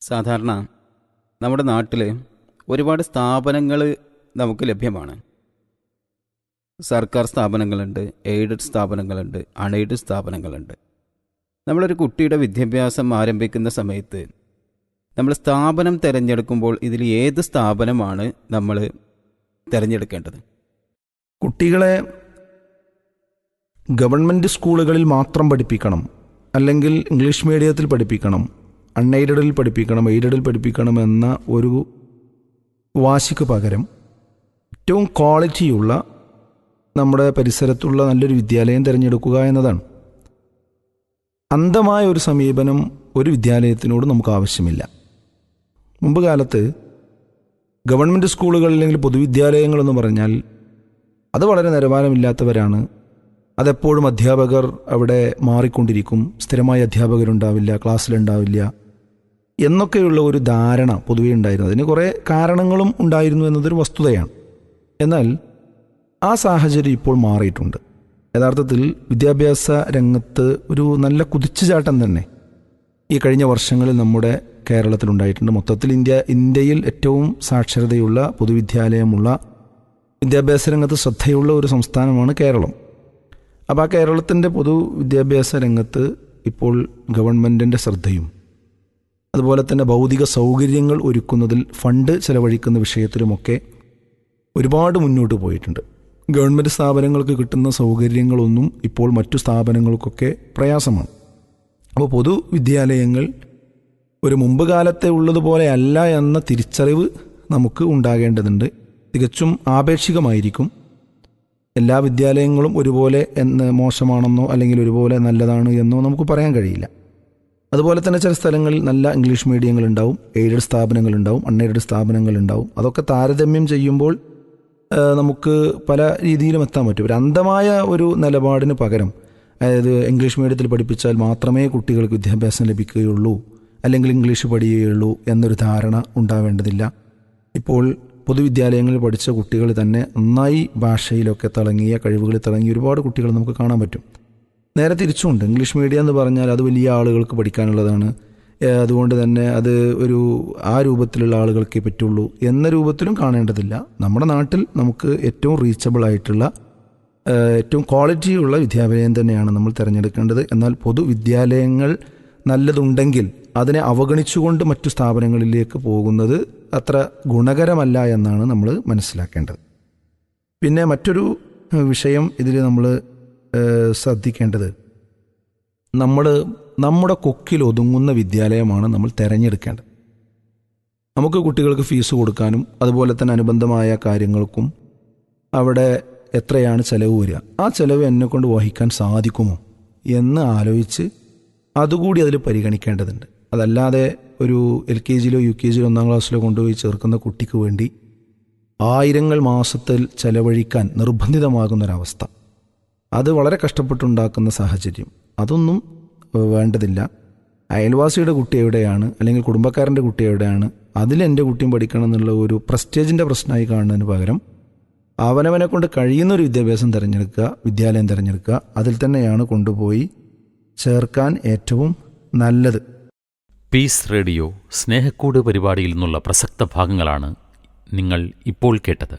സാധാരണ നമ്മുടെ നാട്ടിൽ ഒരുപാട് സ്ഥാപനങ്ങൾ നമുക്ക് ലഭ്യമാണ്. സർക്കാർ സ്ഥാപനങ്ങളുണ്ട് എയ്ഡഡ് സ്ഥാപനങ്ങളുണ്ട് അൺഎയ്ഡഡ് സ്ഥാപനങ്ങളുണ്ട്. നമ്മളൊരു കുട്ടിയുടെ വിദ്യാഭ്യാസം ആരംഭിക്കുന്ന സമയത്ത് നമ്മൾ സ്ഥാപനം തിരഞ്ഞെടുക്കുമ്പോൾ ഇതിൽ ഏത് സ്ഥാപനമാണ് നമ്മൾ തിരഞ്ഞെടുക്കേണ്ടത്? കുട്ടികളെ ഗവൺമെന്റ് സ്കൂളുകളിൽ മാത്രം പഠിപ്പിക്കണം അല്ലെങ്കിൽ ഇംഗ്ലീഷ് മീഡിയത്തിൽ പഠിപ്പിക്കണം അൺഎയ്ഡഡിൽ പഠിപ്പിക്കണം എയ്ഡഡിൽ പഠിപ്പിക്കണം എന്ന ഒരു വാശിക്ക് പകരം ഏറ്റവും ക്വാളിറ്റിയുള്ള നമ്മുടെ പരിസരത്തുള്ള നല്ലൊരു വിദ്യാലയം തിരഞ്ഞെടുക്കുക എന്നതാണ്. അന്ധമായ ഒരു സമീപനം ഒരു വിദ്യാലയത്തിനോട് നമുക്ക് ആവശ്യമില്ല. മുമ്പ് കാലത്ത് ഗവൺമെന്റ് സ്കൂളുകൾ പൊതുവിദ്യാലയങ്ങളെന്ന് പറഞ്ഞാൽ അത് വളരെ നിലവാരമില്ലാത്തവരാണ്. അതെപ്പോഴും അധ്യാപകർ അവിടെ മാറിക്കൊണ്ടിരിക്കും. സ്ഥിരമായ അധ്യാപകരുണ്ടാവില്ല ക്ലാസ്സിലുണ്ടാവില്ല. എന്നൊക്കെയുള്ള ഒരു ധാരണ പൊതുവേ ഉണ്ടായിരുന്നു. അതിന് കുറേ കാരണങ്ങളും ഉണ്ടായിരുന്നു എന്നതൊരു വസ്തുതയാണ്. എന്നാൽ ആ സാഹചര്യം ഇപ്പോൾ മാറിയിട്ടുണ്ട്. യഥാർത്ഥത്തിൽ വിദ്യാഭ്യാസ രംഗത്ത് ഒരു നല്ല കുതിച്ചുചാട്ടം തന്നെ ഈ കഴിഞ്ഞ വർഷങ്ങളിൽ നമ്മുടെ കേരളത്തിലുണ്ടായിട്ടുണ്ട് മൊത്തത്തിൽ ഇന്ത്യ ഇന്ത്യയിൽ ഏറ്റവും സാക്ഷരതയുള്ള പൊതുവിദ്യാലയമുള്ള വിദ്യാഭ്യാസ രംഗത്ത് ശ്രദ്ധയുള്ള ഒരു സംസ്ഥാനമാണ് കേരളം. അപ്പോൾ ആ കേരളത്തിന്റെ പൊതു വിദ്യാഭ്യാസ രംഗത്ത് ഇപ്പോൾ ഗവൺമെന്റിന്റെ ശ്രദ്ധയും അതുപോലെ തന്നെ ഭൗതിക സൗകര്യങ്ങൾ ഒരുക്കുന്നതിൽ ഫണ്ട് ചെലവഴിക്കുന്ന വിഷയത്തിലുമൊക്കെ ഒരുപാട് മുന്നോട്ട് പോയിട്ടുണ്ട്. ഗവൺമെന്റ് സ്ഥാപനങ്ങൾക്ക് കിട്ടുന്ന സൗകര്യങ്ങളൊന്നും ഇപ്പോൾ മറ്റു സ്ഥാപനങ്ങൾക്കൊക്കെ പ്രയാസമാണ്. അപ്പോൾ പൊതുവിദ്യാലയങ്ങൾ ഒരു മുമ്പ് കാലത്തെ ഉള്ളതുപോലെ അല്ല എന്ന തിരിച്ചറിവ് നമുക്ക് ഉണ്ടാകേണ്ടതുണ്ട്. തികച്ചും ആപേക്ഷികമായിരിക്കും. എല്ലാ വിദ്യാലയങ്ങളും ഒരുപോലെ എന്ന് മോശമാണെന്നോ അല്ലെങ്കിൽ ഒരുപോലെ നല്ലതാണ് എന്നോ നമുക്ക് പറയാൻ കഴിയില്ല. അതുപോലെ തന്നെ ചില സ്ഥലങ്ങളിൽ നല്ല ഇംഗ്ലീഷ് മീഡിയങ്ങൾ ഉണ്ടാവും എയ്ഡഡ് സ്ഥാപനങ്ങളുണ്ടാവും അൺഎയ്ഡഡ് സ്ഥാപനങ്ങളുണ്ടാവും അതൊക്കെ താരതമ്യം ചെയ്യുമ്പോൾ നമുക്ക് പല രീതിയിലും എത്താൻ പറ്റും. ഒരു അന്ധമായ ഒരു നിലപാടിന് പകരം അതായത് ഇംഗ്ലീഷ് മീഡിയത്തിൽ പഠിപ്പിച്ചാൽ മാത്രമേ കുട്ടികൾക്ക് വിദ്യാഭ്യാസം ലഭിക്കുകയുള്ളൂ അല്ലെങ്കിൽ ഇംഗ്ലീഷ് പഠിക്കുകയുള്ളൂ എന്നൊരു ധാരണ ഉണ്ടാവേണ്ടതില്ല. ഇപ്പോൾ പൊതുവിദ്യാലയങ്ങളിൽ പഠിച്ച കുട്ടികൾ തന്നെ നന്നായി ഭാഷയിലൊക്കെ തിളങ്ങിയ കഴിവുകളിൽ തിളങ്ങിയ ഒരുപാട് കുട്ടികൾ നമുക്ക് കാണാൻ പറ്റും. നേരെ തിരിച്ചുമുണ്ട്. ഇംഗ്ലീഷ് മീഡിയം എന്ന് പറഞ്ഞാൽ അത് വലിയ ആളുകൾക്ക് പഠിക്കാനുള്ളതാണ്. അതുകൊണ്ട് തന്നെ അത് ഒരു ആ രൂപത്തിലുള്ള ആളുകൾക്കേ പറ്റുള്ളൂ എന്ന രൂപത്തിലും കാണേണ്ടതില്ല. നമ്മുടെ നാട്ടിൽ നമുക്ക് ഏറ്റവും റീച്ചബിൾ ആയിട്ടുള്ള ഏറ്റവും ക്വാളിറ്റിയുള്ള വിദ്യാലയം തന്നെയാണ് നമ്മൾ തിരഞ്ഞെടുക്കേണ്ടത്. എന്നാൽ പൊതുവിദ്യാലയങ്ങൾ നല്ലതുണ്ടെങ്കിൽ അതിനെ അവഗണിച്ചുകൊണ്ട് മറ്റു സ്ഥാപനങ്ങളിലേക്ക് പോകുന്നത് അത്ര ഗുണകരമല്ല എന്നാണ് നമ്മൾ മനസ്സിലാക്കേണ്ടത്. പിന്നെ മറ്റൊരു വിഷയം ഇതിൽ നമ്മൾ ശ്രദ്ധിക്കേണ്ടത്. നമ്മൾ നമ്മുടെ കൊക്കിൽ ഒതുങ്ങുന്ന വിദ്യാലയമാണ് നമ്മൾ തിരഞ്ഞെടുക്കേണ്ടത്. നമുക്ക് കുട്ടികൾക്ക് ഫീസ് കൊടുക്കാനും അതുപോലെ തന്നെ അനുബന്ധമായ കാര്യങ്ങൾക്കും അവിടെ എത്രയാണ് ചിലവ് വരിക. ആ ചിലവ് എന്നെ കൊണ്ട് വഹിക്കാൻ സാധിക്കുമോ എന്ന് ആലോചിച്ച് അതുകൂടി അതിൽ പരിഗണിക്കേണ്ടതുണ്ട്. അതല്ലാതെ ഒരു എൽ കെ ജിയിലോ യു കെ ജിയിലോ ഒന്നാം ക്ലാസ്സിലോ കൊണ്ടുപോയി ചേർക്കുന്ന കുട്ടിക്ക് വേണ്ടി ആയിരങ്ങൾ മാസത്തിൽ ചെലവഴിക്കാൻ നിർബന്ധിതമാകുന്നൊരവസ്ഥ. അത് വളരെ കഷ്ടപ്പെട്ടുണ്ടാക്കുന്ന സാഹചര്യം. അതൊന്നും വേണ്ടതില്ല. അയൽവാസിയുടെ കുട്ടി എവിടെയാണ്? അല്ലെങ്കിൽ കുടുംബക്കാരന്റെ കുട്ടി എവിടെയാണ്? അതിൽ എന്റെ കുട്ടിയും പഠിക്കണം എന്നുള്ള ഒരു പ്രസ്റ്റേജിന്റെ പ്രശ്നമായി കാണുന്നതിന് പകരം അവനവനെ കൊണ്ട് കഴിയുന്ന ഒരു വിദ്യാഭ്യാസം തിരഞ്ഞെടുക്കുക വിദ്യാലയം തിരഞ്ഞെടുക്കുക അതിൽ തന്നെയാണ് കൊണ്ടുപോയി ചേർക്കാൻ ഏറ്റവും നല്ലത്. പീസ് റേഡിയോ സ്നേഹക്കൂട് പരിപാടിയിൽ നിന്നുള്ള പ്രസക്ത ഭാഗങ്ങളാണ് നിങ്ങൾ ഇപ്പോൾ കേട്ടത്.